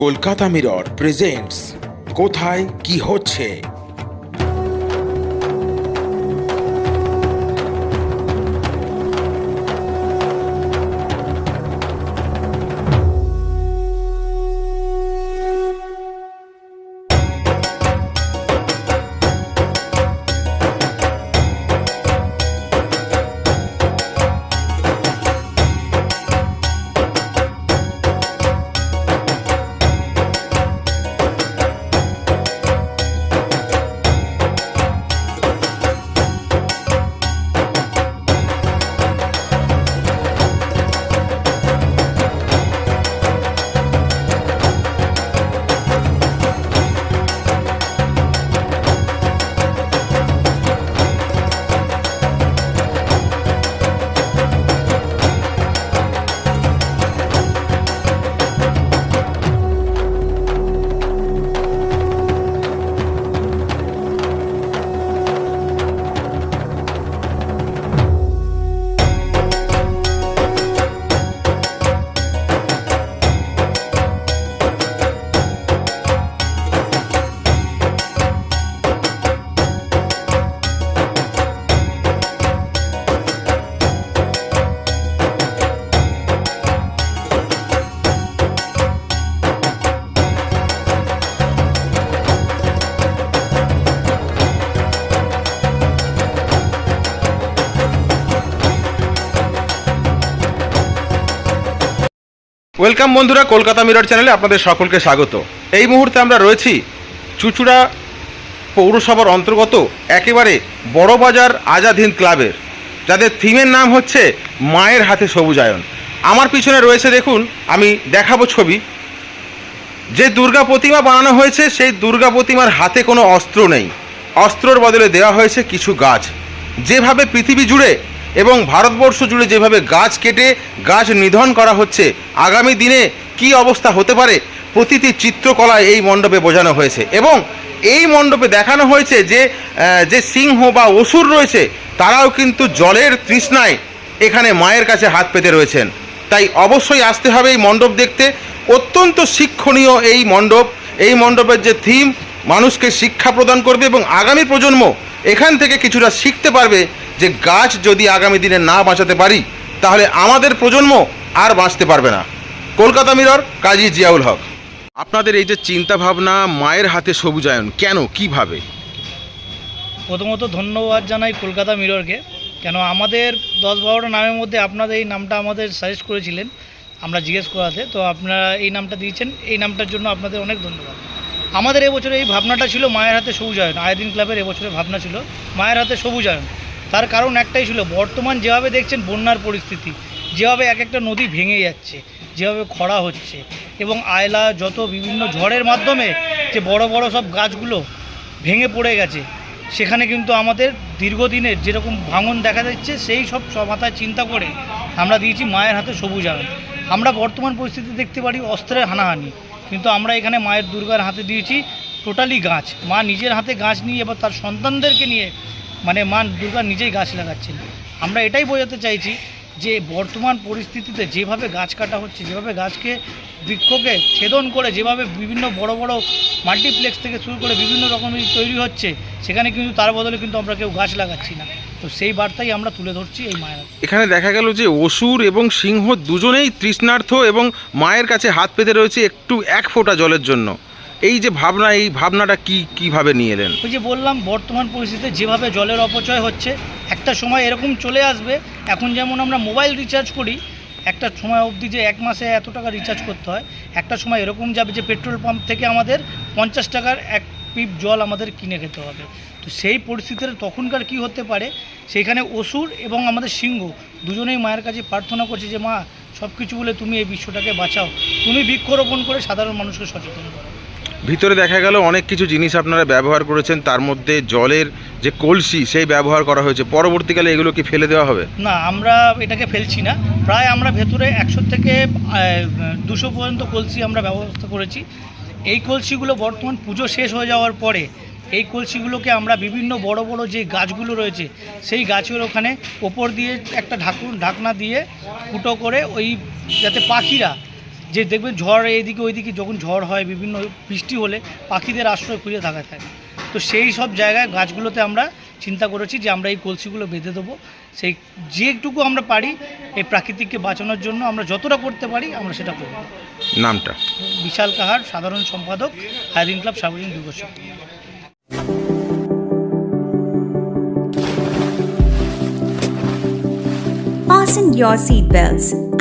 Kolkata mirror presents কোথায় কি হচ্ছে? ওয়েলকাম বন্ধুরা, কলকাতা মিরর চ্যানেলে আপনাদের সকলকে স্বাগত। এই মুহূর্তে আমরা রয়েছি চুচুড়া পৌরসভার অন্তর্গত একেবারে বড়বাজার আজাদ হিন্দ ক্লাবের, যাদের থিমের নাম হচ্ছে মায়ের হাতে সবুজায়ন আমার পিছনে রয়েছে দেখুন, আমি দেখাবো ছবি। যে দুর্গা প্রতিমা বানানো হয়েছে, সেই দুর্গা প্রতিমার হাতে কোনো অস্ত্র নেই। অস্ত্রর বদলে দেওয়া হয়েছে কিছু গাছ। যেভাবে পৃথিবী জুড়ে এবং ভারতবর্ষ জুড়ে যেভাবে গাছ কেটে গাছ নিধন করা হচ্ছে, আগামী দিনে কি অবস্থা হতে পারে? প্রতিটি চিত্রকলায় এই মণ্ডপে বোঝানো হয়েছে এবং এই মণ্ডপে দেখানো হয়েছে যে যে সিংহ বা অসুর রয়েছে, তারাও কিন্তু জলের তৃষ্ণায় এখানে মায়ের কাছে হাত পেতে রয়েছেন। তাই অবশ্যই আসতে হবে এই মণ্ডপ দেখতে। অত্যন্ত শিক্ষণীয় এই মণ্ডপ। এই মণ্ডপের যে থিম মানুষকে শিক্ষা প্রদান করবে এবং আগামী প্রজন্ম এখান থেকে কিছুটা শিখতে পারবে যে গাছ যদি আগামী দিনে না বাঁচাতে পারি, তাহলে আমাদের প্রজন্ম আর বাঁচতে পারবে না। কলকাতা মিরর, কাজী জিয়াউল হক। আপনাদের এই যে চিন্তা ভাবনা মায়ের হাতে সবুজায়ন, কেন, কীভাবে? প্রথমত ধন্যবাদ জানাই কলকাতা মিররকে, কেন আমাদের দশ বারোটা নামের মধ্যে আপনাদের এই নামটা আমাদের সাজেস্ট করেছিলেন, আমরা জিজ্ঞেস করাতে, তো আপনারা এই নামটা দিয়েছেন, এই নামটার জন্য আপনাদের অনেক ধন্যবাদ। আমাদের এবছরে এই ভাবনাটা ছিল মায়ের হাতে সবুজায়ন আয়দিন ক্লাবের এবছরের ভাবনা ছিল মায়ের হাতে সবুজায়ন। তার কারণ একটাই ছিল, বর্তমান যেভাবে দেখছেন বন্যার পরিস্থিতি, যেভাবে এক একটা নদী ভেঙে যাচ্ছে, যেভাবে খরা হচ্ছে এবং আয়লা যত বিভিন্ন ঝড়ের মাধ্যমে যে বড় বড় সব গাছগুলো ভেঙে পড়ে গেছে, সেখানে কিন্তু আমাদের দীর্ঘদিনের যেরকম ভাঙন দেখা যাচ্ছে সেই সব মাথায় চিন্তা করে আমরা দিয়েছি মায়ের হাতে সবুজ আয়ন আমরা বর্তমান পরিস্থিতি দেখতে পারি অস্ত্রের হানাহানি, কিন্তু আমরা এখানে মায়ের দুর্গার হাতে দিয়েছি টোটালি গাছ। মা নিজের হাতে গাছ নিয়ে এবার তার সন্তানদেরকে নিয়ে মানে মান দুর্গা নিজেই গাছ লাগাচ্ছেন। আমরা এটাই বোঝাতে চাইছি যে বর্তমান পরিস্থিতিতে যেভাবে গাছ কাটা হচ্ছে, যেভাবে গাছকে বৃক্ষকে ছেদন করে, যেভাবে বিভিন্ন বড় বড় মাল্টিপ্লেক্স থেকে শুরু করে বিভিন্ন রকমের তৈরি হচ্ছে, সেখানে কিন্তু তার বদলে কিন্তু আমরা কেউ গাছ লাগাচ্ছি না। তো সেই বার্তাই আমরা তুলে ধরছি এই মায়ের এখানে দেখা গেল যে অসুর এবং সিংহ দুজনেই তৃষ্ণার্থ এবং মায়ের কাছে হাত পেতে রয়েছে একটু এক ফোঁটা জলের জন্য। এই যে ভাবনা, এই ভাবনাটা কি, কীভাবে নিয়ে এলেন? ওই যে বললাম, বর্তমান পরিস্থিতিতে যেভাবে জলের অপচয় হচ্ছে, একটা সময় এরকম চলে আসবে। এখন যেমন আমরা মোবাইল রিচার্জ করি, একটা সময় অবধি যে এক মাসে এত টাকা রিচার্জ করতে হয়, একটা সময় এরকম যাবে যে পেট্রোল পাম্প থেকে আমাদের পঞ্চাশ টাকার এক পিপ জল আমাদের কিনে খেতে হবে। তো সেই পরিস্থিতিতে তখনকার কি হতে পারে সেইখানে অসুর এবং আমাদের সিংহ দুজনেই মায়ের কাছে প্রার্থনা করছে যে, মা সব কিছু বলে তুমি এই বিশ্বটাকে বাঁচাও। তুমি বৃক্ষরোপণ করে সাধারণ মানুষকে সচেতন করো। ভিতরে দেখা গেল অনেক কিছু জিনিস আপনারা ব্যবহার করেছেন, তার মধ্যে জলের যে কলসি সেই ব্যবহার করা হয়েছে। পরবর্তীকালে এগুলো কি ফেলে দেওয়া হবে? না, আমরা এটাকে ফেলছি না। প্রায় আমরা ভেতরে একশো থেকে দুশো পর্যন্ত কলসি আমরা ব্যবস্থা করেছি। এই কলসিগুলো বর্তমান পুজো শেষ হয়ে যাওয়ার পরে এই কলসিগুলোকে আমরা বিভিন্ন বড় বড় যে গাছগুলো রয়েছে, সেই গাছের ওখানে ওপর দিয়ে একটা ঢাকুন, ঢাকনা দিয়ে ফুটো করে ওই যাতে পাখিরা যে দেখবেন ঝড় এইদিকে ওইদিকে যখন ঝড় হয় বিভিন্ন বৃষ্টি হলে পাখিদের আশ্রয় খুঁজে থাকা থাকে। তো সেই সব জায়গায় গাছগুলোতে আমরা চিন্তা করেছি যে আমরা এই কলসিগুলো বেঁধে দেবো। সেই যেটুকু আমরা পারি এই প্রাকৃতিককে বাঁচানোর জন্য আমরা যতটা করতে পারি আমরা সেটা করব। নামটা? বিশাল কাহার সাধারণ সম্পাদক হায়ারিং ক্লাব সার্বজনীন দুর্গোৎসব। Fasten your seatbelts